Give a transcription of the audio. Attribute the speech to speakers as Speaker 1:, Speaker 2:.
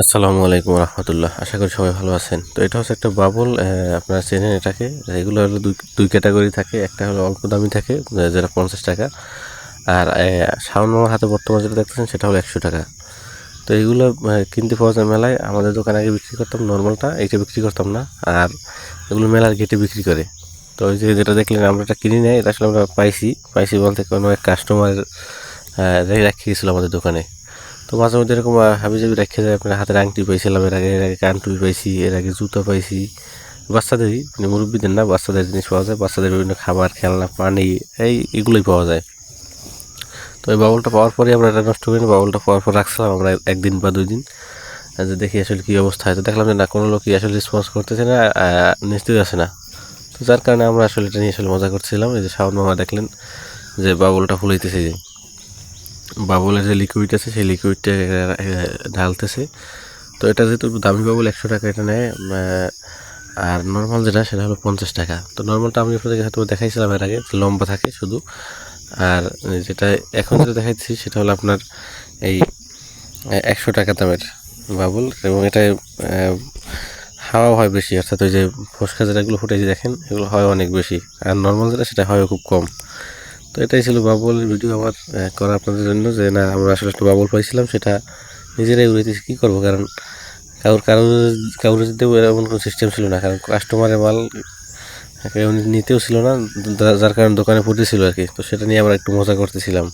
Speaker 1: আসসালামু আলাইকুম রহমতুল্লাহ। আশা করি সবাই ভালো আছেন। তো এটা হচ্ছে একটা বাবল আপনারা চেনেন এটাকে। এগুলো দুই দুই ক্যাটাগরি থাকে। একটা হলো অল্প দামি থাকে যেটা পঞ্চাশ টাকা। আর শাওন মামার হাতে বর্তমানে যেটা দেখতেছেন, সেটা হলো একশো টাকা। তো এগুলো কিনতে পাওয়া যায় মেলায়। আমাদের দোকানে আগে বিক্রি করতাম নর্মালটা, এইটা বিক্রি করতাম না। আর এগুলো মেলার গেটে বিক্রি করে। তো ওই যে যেটা দেখলেন, আমরা এটা কিনি নাই, এটা আসলে আমরা পাইছি। পাইছি বলতে কোনো এক কাস্টমার রেখে আমাদের দোকানে। তো মাঝে মধ্যে এরকম হাবি জাবি রেখে যায় আপনার হাতের আংটি পাইছিলাম এর আগে এর আগে কানটুপি পাইছি, এর আগে জুতো পাইছি। বাচ্চাদেরই মানে মুরব্বীদের না, বাচ্চাদের জিনিস পাওয়া যায়। বাচ্চাদের বিভিন্ন খাবার, খেলনা, পানি, এই এগুলোই পাওয়া যায়। তো এই বাবলটা পাওয়ার পরে আমরা এটা নষ্ট করিনি বাবলটা পাওয়ার পর রাখছিলাম আমরা একদিন বা দুই দিন। যে দেখি আসলে কী অবস্থা হয়। তো দেখলাম যে না, কোনো লোকই আসলে রেসপন্স করতেছে না নিস্তেজ আছে না। তো যার কারণে আমরা আসলে এটা নিয়ে আসলে মজা করছিলাম। এই যে শাওন মামা দেখলেন যে বাবলটা ফুলাইতেছে যে। বাবলের যে লিকুইড আছে, সেই লিকুইডটা ঢালতেছে। তো এটা যেহেতু দামি বাবল একশো টাকা এটা নেয় আর নর্মাল যেটা, সেটা হলো পঞ্চাশ টাকা। তো নর্মালটা আমি আপনাদেরকে হয়তো দেখাইছিলাম এর আগে লম্বা থাকে শুধু। আর যেটা এখন যেটা দেখাইছি সেটা হলো আপনার এই একশো টাকা দামের বাবুল। এবং এটা হাওয়া হয় বেশি, অর্থাৎ ওই যে ফসকা যেটাগুলো ফুটেছে দেখেন, এগুলো হয় অনেক বেশি। আর নর্মাল যেটা, সেটা হয় খুব কম। তো এটাই ছিল বাবল ভিডিও আমার করা আপনাদের জন্য যে না, আমরা আসলে একটা বাবল পাইছিলাম, সেটা নিজেরাই উড়েছি কী করব? কারণ কারোর কারোর কারোর দিতেও এমন কোনো সিস্টেম ছিল না। কারণ কাস্টমারের মাল নিতেও ছিল না যার কারণে দোকানে পড়তেছিল আর কি। তো সেটা নিয়ে আমরা একটু মজা করতেছিলাম।